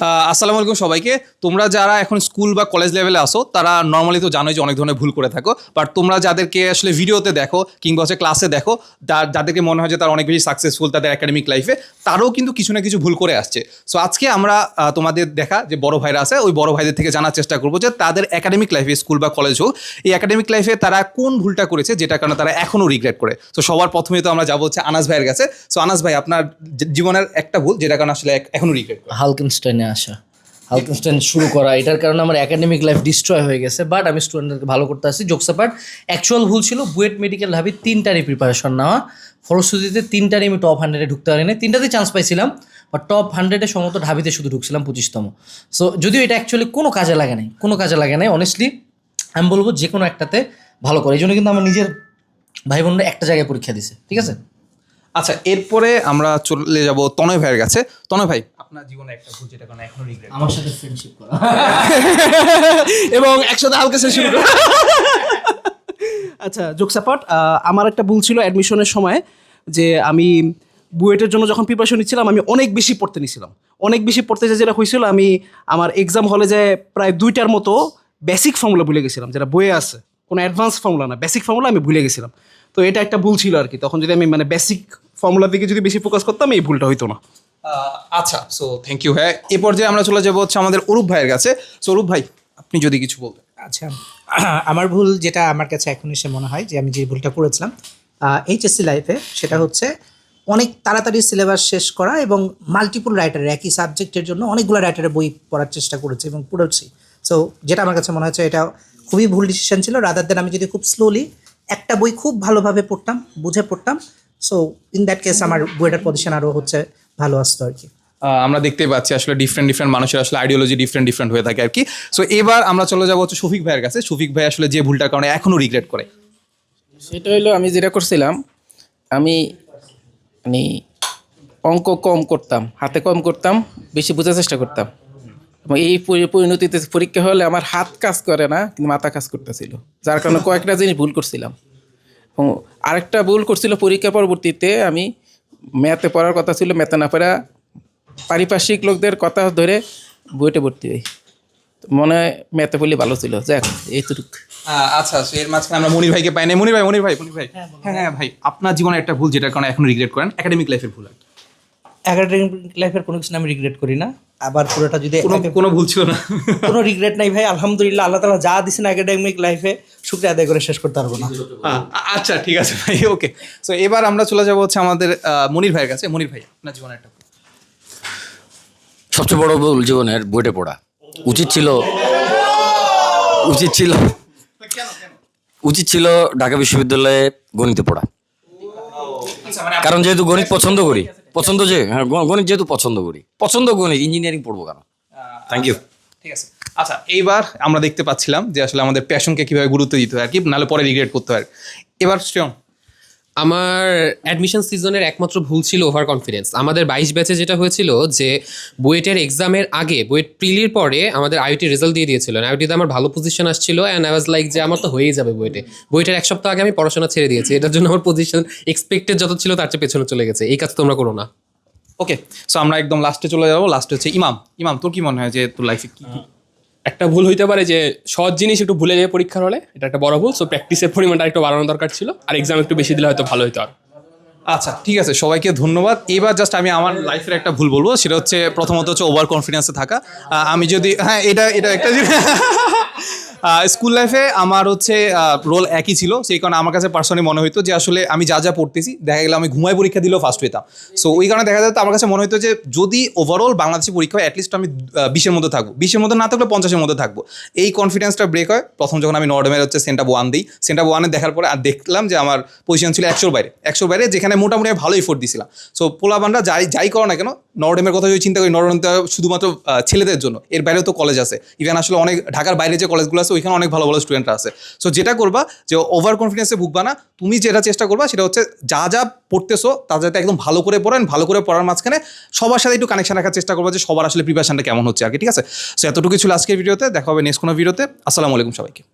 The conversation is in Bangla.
আসসালামু আলাইকুম সবাইকে। তোমরা যারা এখন স্কুল বা কলেজ লেভেলে আসো তারা নর্মালি তো জানোই যে অনেক ধরনের ভুল করে থাকো। বাট তোমরা যাদেরকে আসলে ভিডিওতে দেখো কিংবা হচ্ছে ক্লাসে দেখো যাদেরকে মনে হয় যে তারা অনেক বেশি সাকসেসফুল তাদের একাডেমিক লাইফে তারাও কিন্তু কিছু না কিছু ভুল করে আসছে। সো আজকে আমরা তোমাদের দেখা যে বড় ভাইরা আছে, ওই বড় ভাইদের থেকে জানার চেষ্টা করব যে তাদের একাডেমিক লাইফে স্কুল বা কলেজ হোক, এই একাডেমিক লাইফে তারা কোন ভুলটা করেছে যেটা কারণে তারা এখনও রিগ্রেট করে। তো সবার প্রথমে তো আমরা যাব হচ্ছে আনাস ভাইয়ের কাছে। সো আনাস ভাই, আপনার জীবনের একটা ভুল যেটা কারণে আসলে এক- এখনও রিগ্রেট করে। আসা। হালকেনস্টাইন শুরু করা। এটার কারণে আমার একাডেমিক লাইফ ডিস্ট্রয় হয়ে গেছে বাট আমি স্টুডেন্টদেরকে ভালো করতে আসছি। জোকসা পার্ট অ্যাকচুয়াল ভুল ছিল বুয়েট মেডিকেল ভাবি তিনটারই প্রিপারেশন নেওয়া। ফলশ্রুতিতে তিনটারই আমি টপ হান্ড্রেডে ঢুকতে পারিনি। তিনটাতেই চান্স পাইছিলাম বা টপ হান্ড্রেডে সম্ভবত ঢাবিতে শুধু ঢুকছিলাম পঁচিশতম। সো যদিও এটা অ্যাকচুয়ালি কোনো কাজে লাগে নাই, কোনো কাজে লাগে নাই অনেস্টলি আমি বলব যে কোনো একটাতে ভালো করে। এই জন্য কিন্তু আমার নিজের ভাই বোনরা একটা জায়গায় পরীক্ষা দিছে ঠিক আছে? আচ্ছা এরপরে আমরা চলে যাব তনয় ভাইয়ের কাছে। তনয় ভাই আপনার জীবনে একটা ভুল যেটা কারণে এখনও রিগ্রেট আমার সাথে ফ্রেন্ডশিপ করা। এবং একসাথে হালকা সে শুরু করো। আচ্ছা জোকসাপাট আমার একটা ভুল ছিল অ্যাডমিশনের সময় যে আমি বুয়েটের জন্য যখন প্রিপারেশন নিচ্ছিলাম আমি অনেক বেশি পড়তে নিছিলাম অনেক বেশি পড়তে যে যেটা হয়েছিল আমি আমার এক্সাম হলে যে প্রায় দুইটার মতো বেসিক ফর্মুলা ভুলে গেছিলাম যেটা বইয়ে আছে। কোনো অ্যাডভান্স ফর্মুলা না বেসিক ফর্মুলা আমি ভুলে গেছিলাম। তো এটা একটা ভুল ছিল আর কি। তখন যদি আমি মানে বেসিক ফর্মুলার দিকে যদি বেশি ফোকাস করতাম এই ভুলটা হইতো না। আচ্ছা সো থ্যাংক ইউ হ্যাঁ। এ পর্যায়ে আমরা চলে যাব হচ্ছে আমাদের অরূপ ভাইয়ের কাছে। সো অরূপ ভাই আপনি যদি কিছু বলতেন। আচ্ছা আমার ভুল যেটা আমার কাছে এখন এসে মনে হয় যে আমি যে ভুলটা করেছিলাম এইচএসসি লাইফে সেটা হচ্ছে অনেক তাড়াতাড়ি সিলেবাস শেষ করা এবং মাল্টিপল রাইটারের একই সাবজেক্টের জন্য অনেকগুলো রাইটারের বই পড়ার চেষ্টা করেছি এবং পড়েছি। সো যেটা আমার কাছে মনে হচ্ছে এটা খুবই ভুল ডিসিশন ছিল রাদার দেন আমি যদি খুব স্লোলি একটা বই খুব ভালোভাবে পড়তাম বুঝে পড়তাম সো ইন দ্যাট কেস আমার বইটার পজিশন আরও হচ্ছে ভালো আসতো আর কি। আমরা দেখতে পাচ্ছি আসলে ডিফারেন্ট ডিফারেন্ট মানুষের আসলে আইডিওলজি ডিফারেন্ট ডিফারেন্ট হয়ে থাকে আর কি। সো এবার আমরা চলে যাব হচ্ছে শফিক ভাইয়ের কাছে। শফিক ভাই আসলে যে ভুলটার কারণে এখনও রিগ্রেট করে। সেটা হলো আমি যেটা করছিলাম আমি মানে অঙ্ক কম করতাম হাতে কম করতাম বেশি বোঝার চেষ্টা করতাম। এবং এই পরি- পরিণতিতে পরীক্ষা হলে আমার হাত কাজ করে না কিন্তু মাথা কাজ করতেছিল। যার কারণে কয়েকটা জিনিস ভুল করছিলাম। এবং আরেকটা ভুল করছিল পরীক্ষা পরবর্তীতে আমি ম্যাথে পড়ার কথা ছিল ম্যাথে না পড়া পারিপার্শ্বিক লোকদের কথা ধরে বইটা ভর্তি হই। মনে হয় ম্যাথে পড়লে ভালো ছিল। যাক এইটুক। আচ্ছা এর মাঝখানে আমরা মনির ভাইকে পাই না মনির ভাই মনির ভাই মনির ভাই। হ্যাঁ হ্যাঁ ভাই আপনার জীবনে একটা ভুল যেটার কারণে এখন রিগ্রেট করেন একাডেমিক লাইফের ভুল আর কি। একাডেমিক লাইফের কোনো কিছু আমি রিগ্রেট করি না। আবার পুরোটা যদি কোনো কোনো ভুল ছিল না। কোনো রিগ্রেট নাই ভাই আলহামদুলিল্লাহ আল্লাহ তালা যা দিছেন একাডেমিক লাইফে শুক্রিয়া আদায় করে শেষ করতে পারব না। আহ, আচ্ছা ঠিক আছে ভাই ওকে সো এবার আমরা চলে যাব হচ্ছে আমাদের আহ, মনির ভাইয়ের কাছে। মনির ভাই আপনার জীবনে একটা সবচেয়ে বড় ভুল জীবনের বইটে পড়া। উচিত ছিল উচিত ছিল উচিত ছিল ঢাকা বিশ্ববিদ্যালয়ে গণিতে পড়া। কারণ যেহেতু গণিত পছন্দ করি পছন্দ যে হ্যাঁ গণিত যেহেতু পছন্দ করি পছন্দ গণিত ইঞ্জিনিয়ারিং পড়ব কেন? থ্যাংক ইউ ঠিক আছে। আচ্ছা এইবার আমরা দেখতে পাচ্ছিলাম যে আসলে আমাদের প্যাশনকে কীভাবে গুরুত্ব দিতে হয় আর কি নাহলে পরে রিগ্রেট করতে হয়। এবার শ্রেয়ন আমার অ্যাডমিশন সিজনের একমাত্র ভুল ছিল ওভার কনফিডেন্স আমাদের বাইশ ব্যাচে যেটা হয়েছিল যে, বুয়েটের এক্সামের আগে, বুয়েট প্রিলির পরে আমাদের আইটি রেজাল্ট দিয়ে দিয়েছিল। আইটিতে আমার ভালো পজিশন আসছিল অ্যান্ড আই ওয়াজ লাইক যে, আমার তো হয়েই যাবে বুয়েটে। বুয়েটের এক সপ্তাহ আগে আমি পড়াশোনা ছেড়ে দিয়েছি। এটার জন্য আমার পজিশন এক্সপেক্টেড যত ছিল তার চেয়ে পেছনে চলে গেছে। এই কাজ তোমরা করো না। ওকে সো আমরা একদম লাস্টে চলে যাব। লাস্টে হচ্ছে ইমাম। ইমাম, তোর কি মনে হয় যে তোর লাইফে কি একটা ভুল হইতে পারে যে সহজ জিনিস একটু ভুলে যায় পরীক্ষার হলে, এটা একটা বড় ভুল সো প্র্যাকটিসের পরিমাণটা একটু বাড়ানো দরকার ছিল, আর এক্সাম একটু বেশি দিলে হয়তো ভালো হতো আর। আচ্ছা ঠিক আছে, সবাইকে ধন্যবাদ। এবার জাস্ট আমি আমার লাইফের একটা ভুল বলব, সেটা হচ্ছে প্রথমত হচ্ছে ওভার কনফিডেন্সে থাকা আমি যদি হ্যাঁ এটা এটা একটা স্কুল লাইফে আমার হচ্ছে রোল একই ছিল। সেই কারণে আমার কাছে পার্সোনালি মনে হতো যে আসলে আমি যা যা পড়তেছি, দেখা গেলো আমি ঘুমায় পরীক্ষা দিলেও ফার্স্ট হইতাম সো ওই কারণে দেখা যেত, আমার কাছে মনে হতো যে যদি ওভারঅল বাংলাদেশি পরীক্ষা হয় অ্যাটলিস্ট আমি বিশের মধ্যে থাকব। বিশের মধ্যে না থাকলে পঞ্চাশের মধ্যে থাকব। এই কনফিডেন্সটা ব্রেক হয়, প্রথম যখন আমি নর্ডমের হচ্ছে সেন্টার ওয়ান দিই। সেন্টার ওয়ানে দেখার পরে আর দেখলাম যে আমার পজিশন ছিল একশোর বাইরে। একশোর বাইরে যেখানে মোটামুটি আমি ভালো এফোর্ট দিছিলাম। সো পোলাবানরা যাই যাই করো না কেন নর্ডেমের কথা যদি চিন্তা করি নর্ডেম তো শুধুমাত্র ছেলেদের জন্য। এর বাইরেও তো কলেজ আছে। ইভেন আসলে অনেক ঢাকার বাইরে যে কলেজগুলো আছে ওইখানে অনেক ভালো ভালো স্টুডেন্ট আছে। সো যেটা করবা যে ওভার কনফিডেন্সে ভুগবা না, তুমি যেটা চেষ্টা করবা সেটা হচ্ছে যা যা পড়তেছো তা যাতে একদম ভালো করে পড়েন ভালো করে পড়ার মাঝখানে সবার সাথে একটু কানেকশন রাখার চেষ্টা করবা যে সবার আসলে প্রিপারেশনটা কেমন হচ্ছে আর কি, ঠিক আছে? সো এতটুকু ছিল আজকের ভিডিওতে, দেখা হবে নেক্সট কোনো ভিডিওতে আসসালামু আলাইকুম সবাইকে।